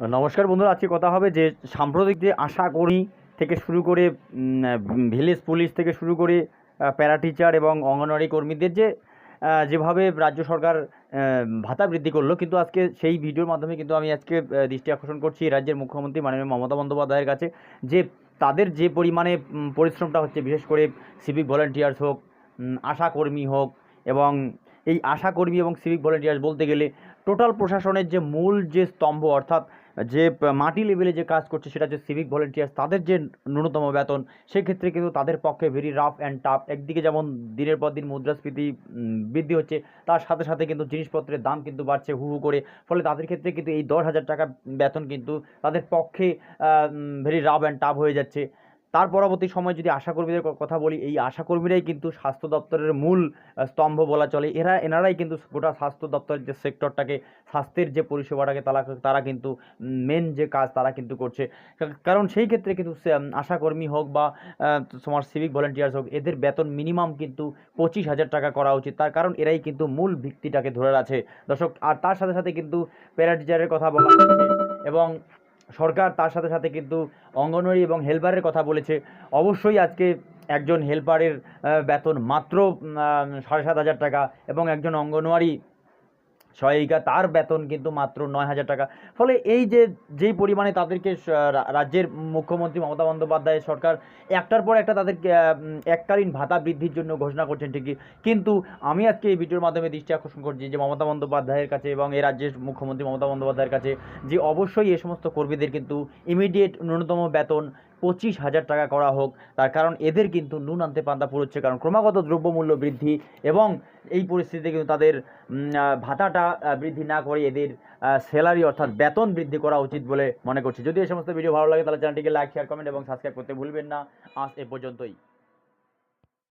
নমস্কার বন্ধুরা, আজকে কথা হবে যে সাম্প্রতিক যে আশা করি থেকে শুরু করে ভিলেজ পুলিশ থেকে শুরু করে প্যারা টিচার এবং অঙ্গনওয়াড়ি কর্মীদের যে যেভাবে রাজ্য সরকার ভাতা বৃদ্ধি করল, কিন্তু আজকে সেই ভিডিওর মাধ্যমে কিন্তু আমি আজকে দৃষ্টি আকর্ষণ করছি রাজ্যের মুখ্যমন্ত্রী মাননীয় মমতা বন্দ্যোপাধ্যায়ের কাছে যে তাদের যে পরিমাণে পরিশ্রমটা হচ্ছে, বিশেষ করে সিভিক ভলেন্টিয়ার্স হোক আশাকর্মী হোক এবং এই আশাকর্মী এবং সিভিক ভলেন্টিয়ার্স বলতে গেলে টোটাল প্রশাসনের যে মূল যে স্তম্ভ, অর্থাৎ যে মাটি লেভেলে যে কাজ করছে সেটা হচ্ছে সিভিক ভলেন্টিয়ার্স তাদের যে ন্যূনতম বেতন, সেক্ষেত্রে কিন্তু তাদের পক্ষে ভেরি রাফ অ্যান্ড টাফ একদিকে যেমন দিনের পর দিন মুদ্রাস্ফীতি বৃদ্ধি হচ্ছে, তার সাথে সাথে কিন্তু জিনিসপত্রের দাম কিন্তু বাড়ছে হু হু করে, ফলে তাদের ক্ষেত্রে কিন্তু এই দশ হাজার টাকা বেতন কিন্তু তাদের পক্ষে ভেরি রাফ অ্যান্ড টাফ হয়ে যাচ্ছে। তার পরবর্তী সময় যদি আশাকর্মীদের কথা বলি, এই আশাকর্মীরাই কিন্তু স্বাস্থ্য দপ্তরের মূল স্তম্ভ বলা চলে। এরা, এনারাই কিন্তু গোটা স্বাস্থ্য দপ্তরের যে সেক্টরটাকে, স্বাস্থ্যের যে পরিষেবাটাকে তারা তারা কিন্তু মেন যে কাজ তারা কিন্তু করছে। কারণ সেই ক্ষেত্রে কিন্তু আশাকর্মী হোক বা তোমার সিভিক ভলেন্টিয়ার্স হোক, এদের বেতন মিনিমাম কিন্তু পঁচিশ হাজার টাকা করা উচিত। তার কারণ এরাই কিন্তু মূল ভিত্তিটাকে ধরে আছে দর্শক, আর তার সাথে সাথে কিন্তু প্যারা টিচারের কথা বলা এবং সরকার তার সাথে সাথে কিন্তু অঙ্গনওয়াড়ি এবং হেলপারের কথা বলেছে। অবশ্যই আজকে একজন হেলপারের বেতন মাত্র সাড়ে সাত হাজার টাকা এবং একজন অঙ্গনওয়াড়ি সহায়িকা তার বেতন কিন্তু মাত্র নয় হাজার টাকা। ফলে এই যে যেই পরিমাণে তাদেরকে রাজ্যের মুখ্যমন্ত্রী মমতা বন্দ্যোপাধ্যায় সরকার একটার পর একটা উম, এককালীন ভাতা বৃদ্ধির জন্য ঘোষণা করছেন ঠিকই। কিন্তু আমি আজকে এই ভিডিওর মাধ্যমে দৃষ্টি আকর্ষণ করছি যে মমতা বন্দ্যোপাধ্যায়ের কাছে এবং এই রাজ্যের মুখ্যমন্ত্রী মমতা বন্দ্যোপাধ্যায়ের কাছে যে অবশ্যই এ সমস্ত কর্মীদের কিন্তু ইমিডিয়েট ন্যূনতম বেতন পঁচিশ হাজার টাকা করা হোক। তার কারণ এদের কিন্তু নুন আনতে পান্তা পুরোচ্ছে কারণ ক্রমাগত দ্রব্যমূল্য বৃদ্ধি এবং এই পরিস্থিতিতে কিন্তু তাদের ভাতাটা বৃদ্ধি না করে এদের স্যালারি অর্থাৎ বেতন বৃদ্ধি করা উচিত বলে মনে করছি। যদি এই সমস্ত ভিডিও ভালো লাগে, তাহলে চ্যানেলটিকে লাইক শেয়ার কমেন্ট এবং সাবস্ক্রাইব করতে ভুলবেন না। আজ এ পর্যন্তই।